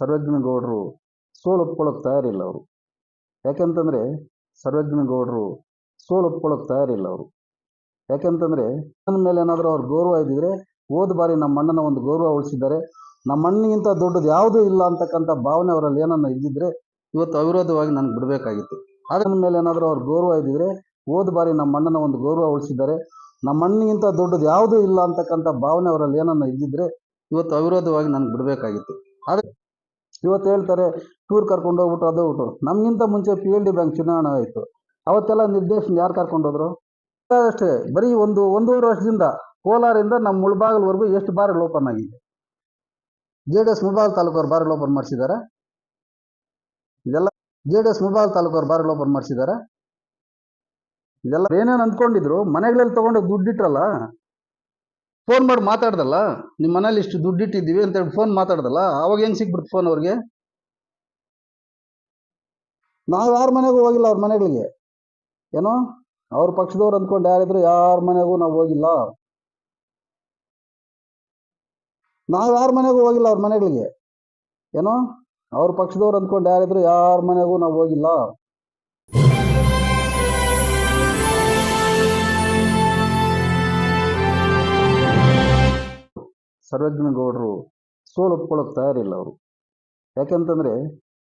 ಸರ್ವಜ್ಞಗೌಡರು ಸೋಲು ಒಪ್ಕೊಳ್ಳೋಕೆ ತಯಾರಿಲ್ಲ ಅವರು. ಯಾಕೆಂತಂದರೆ ಸರ್ವಜ್ಞಗೌಡರು ಸೋಲು ಒಪ್ಕೊಳ್ಳೋಕೆ ತಯಾರಿಲ್ಲ ಅವರು. ಯಾಕೆಂತಂದರೆ ನನ್ನ ಮೇಲೆ ಏನಾದರೂ ಅವ್ರ ಗೌರವ ಇದ್ದಿದ್ರೆ ಹೋದ ಬಾರಿ ನಮ್ಮ ಅಣ್ಣನ ಒಂದು ಗೌರವ ಉಳಿಸಿದ್ದಾರೆ. ನಮ್ಮ ಅಣ್ಣಗಿಂತ ದೊಡ್ಡದು ಯಾವುದೂ ಇಲ್ಲ ಅಂತಕ್ಕಂಥ ಭಾವನೆ ಅವರಲ್ಲಿ ಏನನ್ನ ಇದ್ದಿದ್ರೆ ಇವತ್ತು ಅವಿರೋಧವಾಗಿ ನನಗೆ ಬಿಡಬೇಕಾಗಿತ್ತು. ಅದ್ರ ಮೇಲೆ ಏನಾದರೂ ಅವ್ರ ಗೌರವ ಇದ್ದಿದ್ರೆ ಹೋದ ಬಾರಿ ನಮ್ಮ ಅಣ್ಣನ ಒಂದು ಗೌರವ ಉಳಿಸಿದ್ದಾರೆ. ನಮ್ಮ ಅಣ್ಣಗಿಂತ ದೊಡ್ಡದು ಯಾವುದೂ ಇಲ್ಲ ಅಂತಕ್ಕಂಥ ಭಾವನೆ ಅವರಲ್ಲಿ ಏನನ್ನ ಇದ್ದಿದ್ರೆ ಇವತ್ತು ಅವಿರೋಧವಾಗಿ ನನಗೆ ಬಿಡಬೇಕಾಗಿತ್ತು. ಆದರೆ ಇವತ್ತು ಹೇಳ್ತಾರೆ, ಟೂರ್ ಕರ್ಕೊಂಡು ಹೋಗ್ಬಿಟ್ಟು ಅದು ಬಿಟ್ಟು ನಮಗಿಂತ ಮುಂಚೆ ಪಿ ಎಲ್ ಡಿ ಬ್ಯಾಂಕ್ ಚುನಾವಣೆ ಆಯಿತು. ಅವತ್ತೆಲ್ಲ ನಿರ್ದೇಶನ ಯಾರು ಕರ್ಕೊಂಡೋದ್ರು ಅಷ್ಟೇ, ಬರೀ ಒಂದು, ಒಂದೂವರೆ ವರ್ಷದಿಂದ ಕೋಲಾರಿಂದ ನಮ್ಮ ಮುಳಬಾಗಲ್ವರೆಗೂ ಎಷ್ಟು ಬಾರಿ ಓಪನ್ ಆಗಿದೆ? ಜೆ ಡಿ ಎಸ್ ಮುಳಬಾಗಲ್ ತಾಲೂಕವ್ರು ಬಾರಿ ಓಪನ್ ಮಾಡಿಸಿದ್ದಾರೆ ಇದೆಲ್ಲ ಜೆ ಡಿ ಎಸ್ ಮುಳಬಾಗಲ್ ತಾಲೂಕವ್ರು ಬಾರಿ ಓಪನ್ ಮಾಡಿಸಿದ್ದಾರೆ ಇದೆಲ್ಲ ಏನೇನು ಅಂದ್ಕೊಂಡಿದ್ರು, ಮನೆಗಳಲ್ಲಿ ತಗೊಂಡು ದುಡ್ಡಿಟ್ರಲ್ಲ ಫೋನ್ ಮಾಡಿ ಮಾತಾಡ್ದಲ್ಲ ನಿಮ್ಮ ಮನೇಲಿ ಇಷ್ಟು ದುಡ್ಡಿಟ್ಟಿದ್ದೀವಿ ಅಂತೇಳಿ ಫೋನ್ ಮಾತಾಡ್ದಲ್ಲ ಅವಾಗ ಹೆಂಗೆ ಸಿಕ್ಬಿಡ್ತು ಫೋನ್ ಅವ್ರಿಗೆ? ನಾವು ಯಾರ ಮನೆಗೂ ಹೋಗಿಲ್ಲ ಅವ್ರ ಮನೆಗಳಿಗೆ. ಏನೋ? ಅವ್ರ ಪಕ್ಷದವ್ರು ಅಂದ್ಕೊಂಡು ಯಾರಿದ್ರು ಯಾರ ಮನೆಗೂ ನಾವು ಹೋಗಿಲ್ಲ. ನಾವು ಯಾರ ಮನೆಗೂ ಹೋಗಿಲ್ಲ ಅವ್ರ ಮನೆಗಳಿಗೆ. ಏನೋ? ಅವ್ರ ಪಕ್ಷದವ್ರು ಅಂದ್ಕೊಂಡು ಯಾರಿದ್ರು ಯಾರ ಮನೆಗೂ ನಾವು ಹೋಗಿಲ್ಲ. ಸರ್ವಜ್ಞಗೌಡರು ಸೋಲೊಪ್ಕೊಳ್ಳೋಕೆ ತಯಾರಿಲ್ಲ ಅವರು. ಯಾಕೆಂತಂದರೆ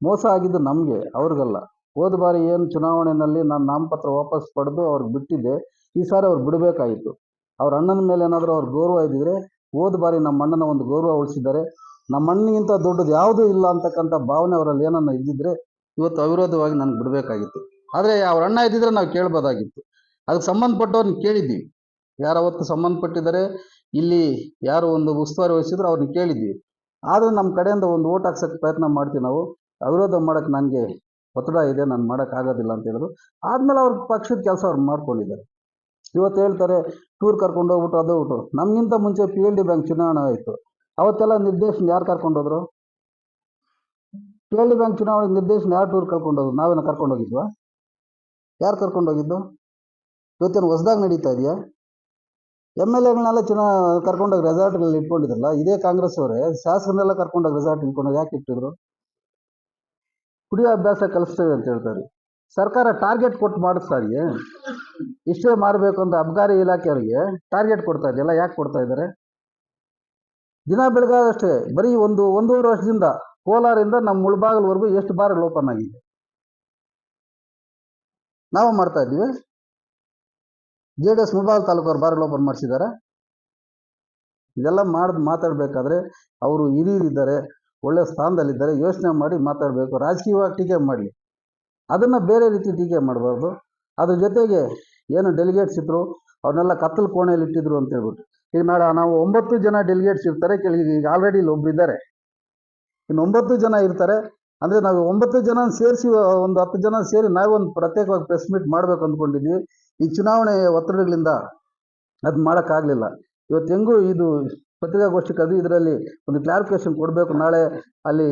ಮೋಸ ಆಗಿದ್ದು ನಮಗೆ, ಅವ್ರಿಗಲ್ಲ. ಹೋದ ಬಾರಿ ಏನು ಚುನಾವಣೆಯಲ್ಲಿ ನಾನು ನಾಮಪತ್ರ ವಾಪಸ್ ಪಡೆದು ಅವ್ರಿಗೆ ಬಿಟ್ಟಿದ್ದೆ, ಈ ಸಾರಿ ಅವ್ರು ಬಿಡಬೇಕಾಗಿತ್ತು ಅವ್ರ ಅಣ್ಣನ ಮೇಲೆ ಏನಾದರೂ ಅವ್ರ ಗೌರವ ಇದ್ದಿದ್ರೆ ಹೋದ ಬಾರಿ ನಮ್ಮ ಅಣ್ಣನ ಒಂದು ಗೌರವ ಉಳಿಸಿದ್ದಾರೆ. ನಮ್ಮ ಅಣ್ಣಗಿಂತ ದೊಡ್ಡದು ಯಾವುದೂ ಇಲ್ಲ ಅಂತಕ್ಕಂಥ ಭಾವನೆ ಅವರಲ್ಲಿ ಏನನ್ನ ಇದ್ದಿದ್ರೆ ಇವತ್ತು ಅವಿರೋಧವಾಗಿ ನನಗೆ ಬಿಡಬೇಕಾಗಿತ್ತು. ಆದರೆ ಅವ್ರ ಅಣ್ಣ ಇದ್ದಿದ್ರೆ ನಾವು ಕೇಳ್ಬೋದಾಗಿತ್ತು. ಅದಕ್ಕೆ ಸಂಬಂಧಪಟ್ಟವ್ರನ್ನ ಕೇಳಿದ್ದೀವಿ ಯಾರು ಅವತ್ತು ಸಂಬಂಧಪಟ್ಟಿದ್ದಾರೆ ಇಲ್ಲಿ ಯಾರು ಒಂದು ಉಸ್ತುವಾರಿ ವಹಿಸಿದ್ರು ಅವ್ರನ್ನ ಕೇಳಿದ್ವಿ. ಆದರೂ ನಮ್ಮ ಕಡೆಯಿಂದ ಒಂದು ಓಟ್ ಹಾಕ್ಸೋಕ್ಕೆ ಪ್ರಯತ್ನ ಮಾಡ್ತೀವಿ ನಾವು. ಅವಿರೋಧ ಮಾಡೋಕ್ಕೆ ನನಗೆ ಒತ್ತಡ ಇದೆ, ನಾನು ಮಾಡೋಕ್ಕಾಗೋದಿಲ್ಲ ಅಂತ ಹೇಳಿದ್ರು. ಆದಮೇಲೆ ಅವ್ರ ಪಕ್ಷದ ಕೆಲಸ ಅವ್ರು ಮಾಡ್ಕೊಂಡಿದ್ದಾರೆ. ಇವತ್ತು ಹೇಳ್ತಾರೆ, ಟೂರ್ ಕರ್ಕೊಂಡು ಹೋಗ್ಬಿಟ್ಟು ಅದು ಬಿಟ್ಟು ನಮಗಿಂತ ಮುಂಚೆ ಪಿ ಎಲ್ ಡಿ ಬ್ಯಾಂಕ್ ಚುನಾವಣೆ ಆಯಿತು. ಅವತ್ತೆಲ್ಲ ನಿರ್ದೇಶನ ಯಾರು ಕರ್ಕೊಂಡೋದ್ರು ಪಿ ಎಲ್ ಡಿ ಬ್ಯಾಂಕ್ ಚುನಾವಣೆ ನಿರ್ದೇಶನ ಯಾರು ಟೂರ್ ಕರ್ಕೊಂಡೋದ್ರು ನಾವೇನ ಕರ್ಕೊಂಡೋಗಿದ್ವಾ ಯಾರು ಕರ್ಕೊಂಡೋಗಿದ್ದು ಇವತ್ತೇನು ಹೊಸ್ದಾಗಿ ನಡೀತಾ ಇದೆಯಾ? ಎಂ ಎಲ್ ಎಗಳನ್ನೆಲ್ಲ ಚುನಾ, ಕರ್ಕೊಂಡೋಗಿ ರೆಸಾರ್ಟ್ಗಳಲ್ಲಿ ಇಟ್ಕೊಂಡಿದ್ರಲ್ಲ, ಇದೇ ಕಾಂಗ್ರೆಸ್ ಅವರೇ ಶಾಸಕರನ್ನೆಲ್ಲ ಕರ್ಕೊಂಡೋಗಿ ರೆಸಾರ್ಟ್ ಇಟ್ಕೊಂಡೋಗಿ ಯಾಕೆ ಇಟ್ಟಿದ್ರು? ಕುಡಿಯೋ ಅಭ್ಯಾಸ ಕಲಿಸ್ತೇವೆ ಅಂತ ಹೇಳ್ತಾರೆ. ಸರ್ಕಾರ ಟಾರ್ಗೆಟ್ ಕೊಟ್ಟು ಮಾಡಿಸ್ತಾ ಇದೆಯೇ? ಇಷ್ಟೇ ಮಾರಬೇಕು ಅಂತ ಅಬ್ಗಾರಿ ಇಲಾಖೆಯವರಿಗೆ ಟಾರ್ಗೆಟ್ ಕೊಡ್ತಾ ಇದೆಯಲ್ಲ ಯಾಕೆ ಕೊಡ್ತಾ ಇದ್ದಾರೆ? ದಿನ ಬೆಳಗಾದಷ್ಟೇ ಬರೀ ಒಂದು, ಒಂದೂವರೆ ವರ್ಷದಿಂದ ಕೋಲಾರಿಂದ ನಮ್ಮ ಮುಳಬಾಗಲ್ವರೆಗೂ ಎಷ್ಟು ಬಾರ್ಗಳು ಓಪನ್ ಆಗಿದೆ? ನಾವು ಮಾಡ್ತಾ ಇದ್ದೀವಿ. ಜೆ ಡಿ ಎಸ್ ಮುಳಬಾಗಲ್ ತಾಲೂಕವ್ರು ಬಾರ್ಗಳು ಓಪನ್ ಮಾಡಿಸಿದ್ದಾರೆ. ಇದೆಲ್ಲ ಮಾಡಿ ಮಾತಾಡಬೇಕಾದ್ರೆ ಅವರು ಹಿರಿಯರಿದ್ದಾರೆ, ಒಳ್ಳೆ ಸ್ಥಾನದಲ್ಲಿದ್ದಾರೆ, ಯೋಚನೆ ಮಾಡಿ ಮಾತಾಡಬೇಕು, ರಾಜಕೀಯವಾಗಿ ಟೀಕೆ ಮಾಡಲಿ. ಅದನ್ನು ಬೇರೆ ರೀತಿ ಟೀಕೆ ಮಾಡಬಾರ್ದು. ಅದ್ರ ಜೊತೆಗೆ ಏನು ಡೆಲಿಗೇಟ್ಸ್ ಇದ್ರು, ಅವ್ರನ್ನೆಲ್ಲ ಕತ್ತಲು ಕೋಣೆಯಲ್ಲಿ ಇಟ್ಟಿದ್ರು ಅಂತ ಹೇಳ್ಬಿಟ್ಟು. ಈಗ ನಾಳೆ ನಾವು ಒಂಬತ್ತು ಜನ ಡೆಲಿಗೇಟ್ಸ್ ಇರ್ತಾರೆ ಕೇಳಿ ಈಗ ಆಲ್ರೆಡಿ ಇಲ್ಲಿ ಒಬ್ರು ಇದ್ದಾರೆ. ಇನ್ನು ಒಂಬತ್ತು ಜನ ಇರ್ತಾರೆ, ಅಂದರೆ ನಾವು ಒಂಬತ್ತು ಜನ ಸೇರಿಸಿ, ಒಂದು ಹತ್ತು ಜನ ಸೇರಿ ನಾವೊಂದು ಪ್ರತ್ಯೇಕವಾಗಿ ಪ್ರೆಸ್ ಮೀಟ್ ಮಾಡಬೇಕು ಅಂದ್ಕೊಂಡಿದ್ವಿ. ಈ ಚುನಾವಣೆ ಒತ್ತಡಗಳಿಂದ ಅದು ಮಾಡೋಕ್ಕಾಗಲಿಲ್ಲ. ಇವತ್ತು ಹೆಂಗೂ ಇದು ಪತ್ರಿಕಾಗೋಷ್ಠಿ ಕರೆದು ಇದರಲ್ಲಿ ಒಂದು ಕ್ಲಾರಿಫಿಕೇಶನ್ ಕೊಡಬೇಕು, ನಾಳೆ ಅಲ್ಲಿ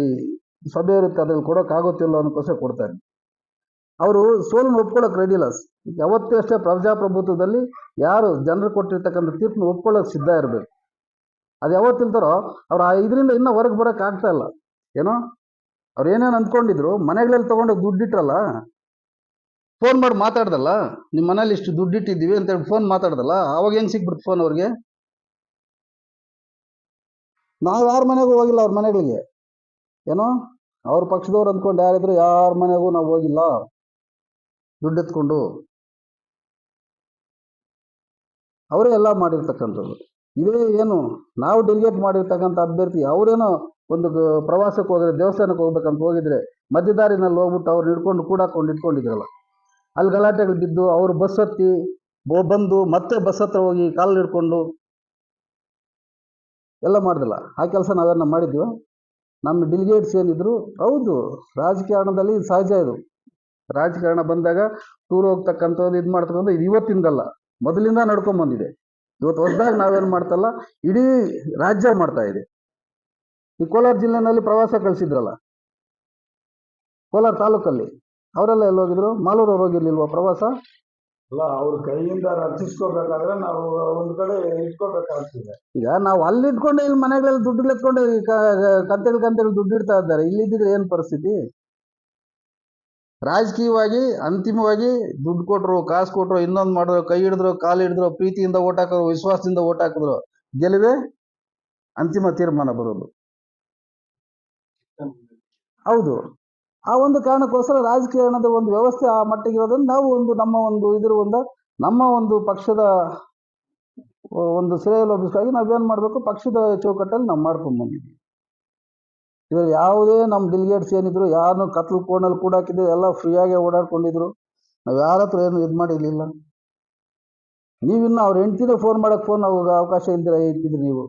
ಸಭೆ ಇರುತ್ತೆ, ಅದ್ರಲ್ಲಿ ಕೊಡೋಕ್ಕಾಗುತ್ತಿಲ್ಲ ಅನ್ನೋಕ್ಕೋಸ್ಕರ ಕೊಡ್ತಾರೆ. ಅವರು ಸೋಲನ್ನು ಒಪ್ಕೊಳ್ಳೋಕೆ ರೆಡಿ ಇಲ್ಲ. ಯಾವತ್ತೂ ಅಷ್ಟೇ ಪ್ರಜಾಪ್ರಭುತ್ವದಲ್ಲಿ ಯಾರು ಜನರು ಕೊಟ್ಟಿರ್ತಕ್ಕಂಥ ತೀರ್ಪನ್ನು ಒಪ್ಕೊಳ್ಳೋಕೆ ಸಿದ್ಧ ಇರಬೇಕು. ಅದು ಯಾವತ್ತಿಲ್ತಾರೋ ಅವ್ರು ಆ ಇದರಿಂದ ಇನ್ನೂ ಹೊರಗೆ ಬರೋಕ್ಕಾಗ್ತಾ ಇಲ್ಲ. ಏನೋ ಅವ್ರು ಏನೇನು ಅಂದ್ಕೊಂಡಿದ್ರು ಮನೆಗಳಲ್ಲಿ ತೊಗೊಂಡು ದುಡ್ಡಿಟ್ರಲ್ಲ ಫೋನ್ ಮಾಡಿ ಮಾತಾಡ್ದಲ್ಲ ನಿಮ್ಮ ಮನೇಲಿ ಇಷ್ಟು ದುಡ್ಡಿಟ್ಟಿದ್ದೀವಿ ಅಂತೇಳಿ ಫೋನ್ ಮಾತಾಡ್ದಲ್ಲ, ಅವಾಗ ಹೆಂಗೆ ಸಿಕ್ಬಿಡ್ತು ಫೋನ್ ಅವ್ರಿಗೆ? ನಾವು ಯಾರ ಮನೆಗೂ ಹೋಗಿಲ್ಲ ಅವ್ರ ಮನೆಗಳಿಗೆ. ಏನೋ? ಅವ್ರ ಪಕ್ಷದವ್ರು ಅಂದ್ಕೊಂಡು ಯಾರಿದ್ರು ಯಾರ ಮನೆಗೂ ನಾವು ಹೋಗಿಲ್ಲ. ದುಡ್ಡು ಎತ್ಕೊಂಡು. ಅವರೇ ಎಲ್ಲ ಮಾಡಿರ್ತಕ್ಕಂಥದ್ದು. ಇದೇ ಏನು, ನಾವು ಡೆಲಿಗೇಟ್ ಮಾಡಿರ್ತಕ್ಕಂಥ ಅಭ್ಯರ್ಥಿ ಅವರೇನೋ ಒಂದು ಪ್ರವಾಸಕ್ಕೆ ಹೋಗಿದ್ರೆ ದೇವಸ್ಥಾನಕ್ಕೆ ಹೋಗ್ಬೇಕಂತ ಹೋಗಿದ್ರೆ ಮಧ್ಯದಾರಿನಲ್ಲಿ ಹೋಗ್ಬಿಟ್ಟು ಅವ್ರು ಹಿಡ್ಕೊಂಡು ಕೂಡಾಕೊಂಡು ಇಟ್ಕೊಂಡಿದ್ರಲ್ಲ. ಅಲ್ಲಿ ಗಲಾಟೆಗಳು ಬಿದ್ದು ಅವರು ಬಸ್ ಹತ್ತಿ ಬಂದು ಮತ್ತೆ ಬಸ್ ಹತ್ರ ಹೋಗಿ ಕಾಲು ಹಿಡ್ಕೊಂಡು ಎಲ್ಲ ಮಾಡಿದಿಲ್ಲ. ಆ ಕೆಲಸ ನಾವೇನ ಮಾಡಿದ್ವಿ. ನಮ್ಮ ಡೆಲಿಗೇಟ್ಸ್ ಏನಿದ್ರು, ಹೌದು, ರಾಜಕಾರಣದಲ್ಲಿ ಸಹಜ ಇದು. ರಾಜಕಾರಣ ಬಂದಾಗ ಟೂರ್ ಹೋಗ್ತಕ್ಕಂಥದ್ದು ಇದು ಮಾಡ್ತಕ್ಕಂಥ ಇದು ಇವತ್ತಿಂದಲ್ಲ, ಮೊದಲಿಂದ ನಡ್ಕೊಂಬಂದಿದೆ ಇವತ್ತು ಹೊಸದಾಗಿ ನಾವೇನು ಮಾಡ್ತಲ್ಲ, ಇಡೀ ರಾಜ್ಯ ಮಾಡ್ತಾ ಇದೆ. ಈ ಕೋಲಾರ ಜಿಲ್ಲೆನಲ್ಲಿ ಪ್ರವಾಸ ಕಳಿಸಿದ್ರಲ್ಲ? ಕೋಲಾರ ತಾಲೂಕಲ್ಲಿ. ಅವರೆಲ್ಲ ಎಲ್ಲಿ ಹೋಗಿದ್ರು ಮಾಲೂರು ಅವ್ರು ಹೋಗಿರ್ಲಿಲ್ವಾ ಪ್ರವಾಸ? ಅಲ್ಲ ಅವ್ರ ಕೈಯಿಂದ ರಕ್ಷಿಸ್ಕೋಬೇಕಾದ್ರೆ ನಾವು ಒಂದು ಕಡೆ ಇಟ್ಕೋಬೇಕಾಗ್ತದೆ. ಈಗ ನಾವು ಅಲ್ಲಿ ಇಟ್ಕೊಂಡು ಇಲ್ಲಿ ಮನೆಗಳಲ್ಲಿ ದುಡ್ಡು ಎತ್ಕೊಂಡು ಕಂತೆಗಳು ಕಂತೆಗಳು ದುಡ್ಡು ಇಡ್ತಾ ಇದ್ದಾರೆ. ಇಲ್ಲಿದ್ದರೆ ಏನು ಪರಿಸ್ಥಿತಿ? ರಾಜಕೀಯವಾಗಿ ಅಂತಿಮವಾಗಿ ದುಡ್ಡು ಕೊಟ್ರು ಕಾಸು ಕೊಟ್ರು ಇನ್ನೊಂದು ಮಾಡಿದ್ರು ಕೈ ಹಿಡಿದ್ರು ಕಾಲು ಹಿಡಿದ್ರು ಪ್ರೀತಿಯಿಂದ ಓಟ್ ಹಾಕಿದ್ರು ವಿಶ್ವಾಸದಿಂದ ಓಟ್ ಹಾಕಿದ್ರು ಗೆಲುವೆ ಅಂತಿಮ ತೀರ್ಮಾನ ಬರೋದು. ಹೌದು. ಆ ಒಂದು ಕಾರಣಕ್ಕೋಸ್ಕರ ರಾಜಕೀಯದ ಒಂದು ವ್ಯವಸ್ಥೆ ಆ ಮಟ್ಟಿಗೆ ಇರೋದನ್ನು ನಾವು ಒಂದು ನಮ್ಮ ಒಂದು ಇದ್ರ ಒಂದು, ನಮ್ಮ ಒಂದು ಪಕ್ಷದ ಒಂದು ಶ್ರೇಯೋಭಿಷ್ಟಾಗಿ ನಾವೇನು ಮಾಡಬೇಕು? ಪಕ್ಷದ ಚೌಕಟ್ಟಲ್ಲಿ ನಾವು ಮಾಡ್ಕೊಂಡು ಬಂದಿದ್ದೀವಿ. ಇದ್ರಲ್ಲಿ ಯಾವುದೇ ನಮ್ಮ ಡೆಲಿಗೇಟ್ಸ್ ಏನಿದ್ರು ಯಾರನ್ನು ಕತ್ಲು ಕೋಣಲ್ಲಿ ಕೂಡ ಹಾಕಿದ್ರು ಎಲ್ಲ ಫ್ರೀಯಾಗಿ ಓಡಾಡ್ಕೊಂಡಿದ್ರು. ನಾವು ಯಾರ ಹತ್ರ ಏನು ಇದು ಮಾಡಿರಲಿಲ್ಲ. ನೀವಿನ್ನು ಅವ್ರ ಹೆಂಡ್ತಿನೇ ಫೋನ್ ಮಾಡೋಕ್ಕೆ ಫೋನ್ ಅವಕಾಶ ಇಲ್ದಿರ ಇಟ್ಟಿದ್ರಿ ನೀವು?